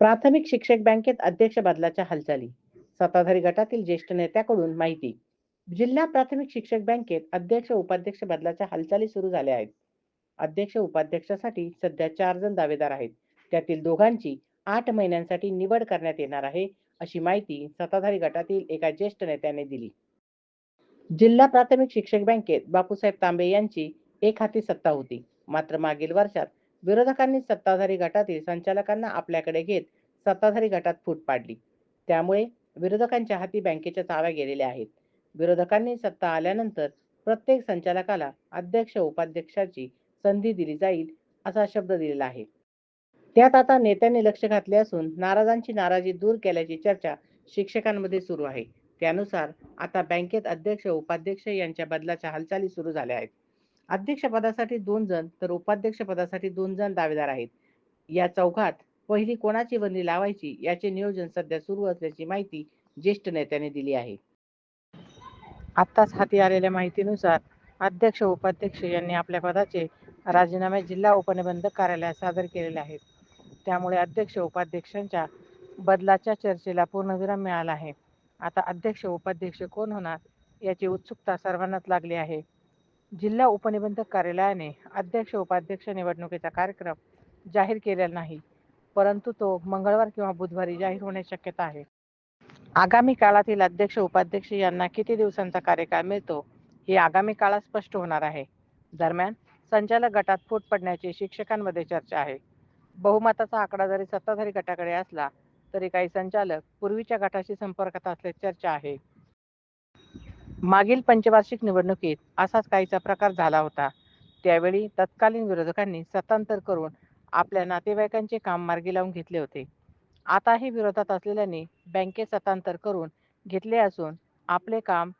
प्राथमिक शिक्षक बँकेत अध्यक्ष बदलाच्या हालचाली. सत्ताधारी गटातील ज्येष्ठ नेत्याकडून माहिती. जिल्हा प्राथमिक शिक्षक बँकेत अध्यक्ष उपाध्यक्ष बदलाच्या हालचाली सुरू झाल्या आहेत. अध्यक्ष उपाध्यक्षासाठी सध्या चार जण दावेदार आहेत. त्यातील दोघांची आठ महिन्यांसाठी निवड करण्यात येणार आहे अशी माहिती सत्ताधारी गटातील एका ज्येष्ठ नेत्याने दिली. जिल्हा प्राथमिक शिक्षक बँकेत बापूसाहेब तांबे यांची एक हाती सत्ता होती. मात्र मागील वर्षात विरोधकांनी सत्ताधारी गटातील संचालकांना आपल्याकडे घेत सत्ताधारी गटात फूट पाडली. त्यामुळे विरोधकांच्या हाती बँकेच्या चाव्या गेलेल्या आहेत. विरोधकांनी सत्ता आल्यानंतर प्रत्येक संचालकाला अध्यक्ष उपाध्यक्षाची संधी दिली जाईल असा शब्द दिलेला आहे. त्यात आता नेत्यांनी लक्ष घातले असून नाराजांची नाराजी दूर केल्याची चर्चा शिक्षकांमध्ये सुरू आहे. त्यानुसार आता बँकेत अध्यक्ष उपाध्यक्ष यांच्या बदलाच्या हालचाली सुरू झाल्या आहेत. अध्यक्षपदासाठी दोन जण तर उपाध्यक्षपदासाठी दोन जण दावेदार आहेत. या चौघात पहिली कोणाची बंदी लावायची याचे नियोजन सध्या सुरू असल्याची माहिती ज्येष्ठ नेत्याने दिली आहे. आत्ताच हाती आलेल्या माहितीनुसार अध्यक्ष उपाध्यक्ष यांनी आपल्या पदाचे राजीनामे जिल्हा उपनिबंधक कार्यालयात सादर केलेले आहेत. त्यामुळे अध्यक्ष उपाध्यक्षांच्या बदलाच्या चर्चेला पूर्णविराम मिळाला आहे. आता अध्यक्ष उपाध्यक्ष कोण होणार याची उत्सुकता सर्वांनाच लागली आहे. जिल्हा उपनिबंधक कार्यालयाने अध्यक्ष उपाध्यक्ष निवडणुकीचा कार्यक्रम जाहीर केलेला नाही परंतु तो मंगळवार किंवा बुधवारी जाहीर होण्याची शक्यता आहे. आगामी काळातील अध्यक्ष उपाध्यक्ष यांना किती दिवसांचा कार्यकाळ मिळतो हे आगामी काळात स्पष्ट होणार आहे. दरम्यान संचालक गटात फूट पडण्याची शिक्षकांमध्ये चर्चा आहे. बहुमताचा आकडा जरी सत्ताधारी गटाकडे असला तरी काही संचालक पूर्वीच्या गटाशी संपर्कात असल्याची चर्चा आहे. मागील पंचवार्षिक निवडणुकीत असाच काहीचा प्रकार झाला होता. त्यावेळी तत्कालीन विरोधकांनी सत्तांतर करून आपल्या नातेवाईकांचे काम मार्गी लावून घेतले होते. आताही विरोधात असलेल्यांनी बँकेत सत्तांतर करून घेतले असून आपले काम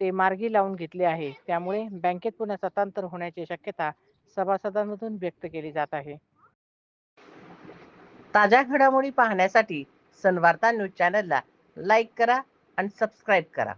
ते मार्गी लावून घेतले आहे. त्यामुळे बँकेत पुन्हा सत्तांतर होण्याची शक्यता सभासदांमधून व्यक्त केली जात आहे. ताज्या घडामोडी पाहण्यासाठी सनवार्ता न्यूज चॅनलला लाईक करा आणि सबस्क्राईब करा.